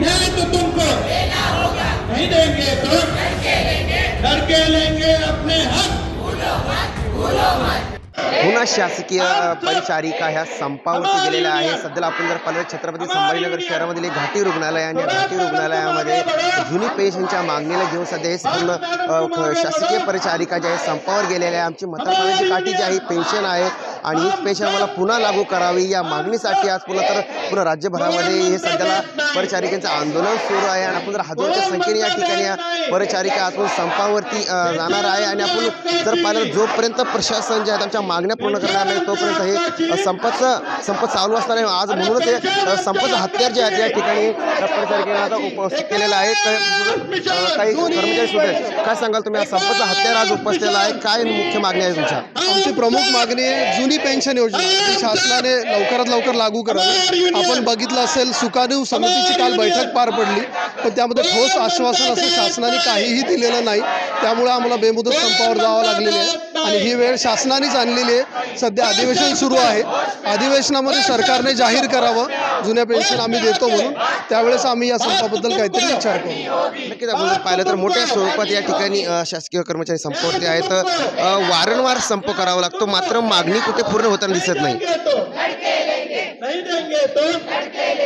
न्याय तो तुमको नहीं देंगे तो लड़के लेंगे अपने हक पुन्हा शासकीय परिचारिका ह्या संपावरती गेलेल्या आहे सध्याला आपण जर पाहिलं छत्रपती संभाजीनगर शहरामधील एक घाटी रुग्णालय आणि घाटी रुग्णालयामध्ये जुनी पेशंटच्या मागणीला घेऊन सध्या हे पूर्ण शासकीय परिचारिका ज्या आहे संपावर गेलेल्या आहे आमची म्हातारपणाची काठी जी आहे पेन्शन आहे. आणि पेन्शन मला पुन्हा लागू करावी या मागणीसाठी आज पुन्हा तर पुन्हा राज्यभरामध्ये हे सध्याला परिचारिकांचं आंदोलन सुरू आहे आणि आपण जर हजारोच्या संख्येने या ठिकाणी या परिचारिका आपण संपावरती जाणार आहे आणि आपण जर पाहिलं तर जोपर्यंत प्रशासन जे आहेत आमच्या मागण्या पूर्ण करणार नाही तोपर्यंत हे संपाचं संप चालू असणार आहे. आज म्हणूनच हे संपाचं हत्यार जे आहेत या ठिकाणी परिचारिकांना आता उपस्थित केलेलं आहे. काही कर्मचारी सुद्धा आहेत. काय सांगाल तुम्ही? आज संपाचं हत्यार आज उपसलेलं आहे. काय मुख्य मागणी आहे तुमच्या? आमची प्रमुख मागणी आहे जुनी पेन्शन योजना. शासनाने लवकरात लवकर लागू करावी. आपण बघितलं असेल सुकाणू समितीची काल बैठक पार पडली. पण त्यामध्ये ठोस आश्वासन असं शासनाने काहीही दिलेलं नाही. त्यामुळे आम्हाला बेमुदत संपावर जावं लागलेले आहे. आणि ही वेळ शासनानेच आणलेली आहे. सध्या अधिवेशन सुरू आहे. अधिवेशनामध्ये सरकारने जाहीर करावं. जुन्या पेन्शन आम्ही देतो म्हणून. त्यावेळेस आम्ही या संपाबद्दल काहीतरी विचार करू. नक्कीच आपण जर पाहिलं तर मोठ्या स्वरूपात या ठिकाणी शासकीय कर्मचारी संपवरती आहेत. वारंवार संप करावा लागतो. मात्र मागणी कुठे पूर्ण होताना दिसत नाही.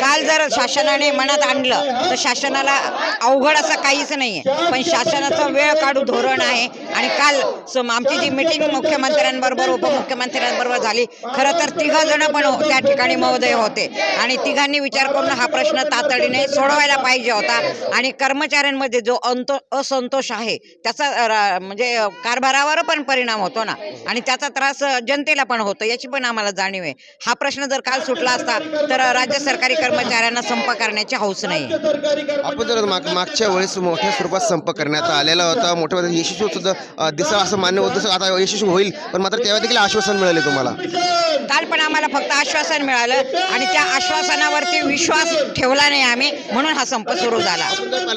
काल जर शासनाने मनात आणलं तर शासनाला अवघड असं काहीच नाही आहे पण शासनाचं वेळ काढू धोरण आहे आणि काल सम- आमची जी मिटिंग मुख्यमंत्र्यांबरोबर उपमुख्यमंत्र्यांबरोबर झाली खरं तर तिघं जण पण हो- त्या ठिकाणी महोदय होते. आणि तिघांनी विचार करून हा प्रश्न तातडीने सोडवायला पाहिजे होता. आणि कर्मचाऱ्यांमध्ये जो अंतो असंतोष आहे त्याचा म्हणजे कारभारावर पण परिणाम होतो ना. आणि त्याचा त्रास जनतेला पण होतो याची पण आम्हाला जाणीव आहे. हा प्रश्न जर काल सुटला असता तर राज्य सरकारी कर्मचाऱ्यांना संप करण्याची हौस नाही. आपण जर माग मागच्या वेळेस मोठ्या स्वरूपात संप करण्यात आलेला होता. मोठ्या यशस्वी सुद्धा अ, दिसावं असं मान्य होतं आता यशस्वी होईल. पण मात्र तेव्हा देखील आश्वासन मिळाले तुम्हाला. काल पण आम्हाला फक्त आश्वासन मिळालं आणि त्या आश्वासनावरती विश्वास ठेवला नाही आम्ही. म्हणून हा संप सुरू झाला.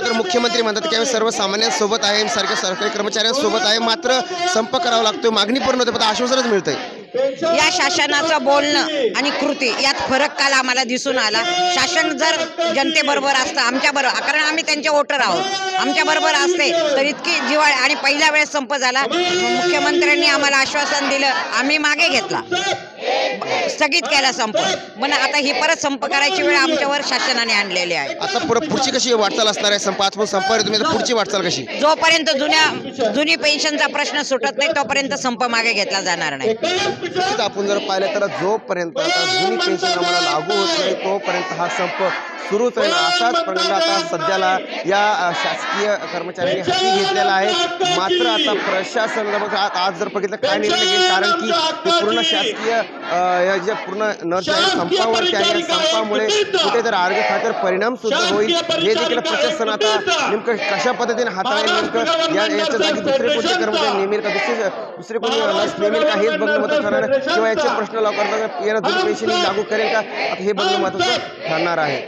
तर मुख्यमंत्री म्हणतात की आम्ही सर्वसामान्यांसोबत आहे. सारख्या सरकारी कर्मचाऱ्यांसोबत आहे. मात्र संप करावा लागतो मागणी पूर्ण होते. फक्त आश्वासनच मिळतंय. या शासनाचं बोलणं आणि कृती यात फरक काल आम्हाला दिसून आला. शासन जर जनतेबरोबर असतं आमच्या बरोबर कारण आम्ही त्यांचे वोटर आहोत. आमच्या बरोबर असते तर इतकी जिवाळ आणि पहिल्या वेळेस संप झाला. मुख्यमंत्र्यांनी आम्हाला आश्वासन दिलं आम्ही मागे घेतला. स्थगित केला संप पण आता ही परत संप करायची वेळ आमच्यावर शासनाने आणलेली आहे. आता पुढं पुढची कशी वाटचाल असणार आहे? संप आज पण संपावर आहे तुम्ही आता पुढची वाटचाल कशी? जोपर्यंत जुन्या जुनी पेन्शनचा प्रश्न सुटत नाही तोपर्यंत संप मागे घेतला जाणार नाही. नक्कीच आपण जर पाहिलं तर जोपर्यंत आता जुनी पेन्शन आम्हाला लागू होत नाही तोपर्यंत हा संप सुरूच राहील असाच प्रकार आता सध्याला या अ, शासकीय कर्मचाऱ्यांनी हाती घेतलेला आहे. मात्र आता प्रशासन आज जर बघितलं काय निर्णय घेईल? कारण की ते पूर्ण शासकीय या ज्या पूर्ण नर्स आहेत संपावरती आहे संपामुळे कुठेतरी आरोग्य खात्यावर परिणाम सुद्धा होईल. हे देखील प्रशासन आता नेमकं कशा पद्धतीने हाताळेल नेमकं या याच्या जागी दुसरे कोणते कर्मचारी नेमेल का? दुसरे दुसरे कोणी नर्स नेमेल का? हेच बघणं महत्त्वाचं ठरणार. किंवा याचे प्रश्न लवकर याला जुनी पेन्शन लागू करेल का? आता हे बघणं महत्त्वाचं ठरणार आहे.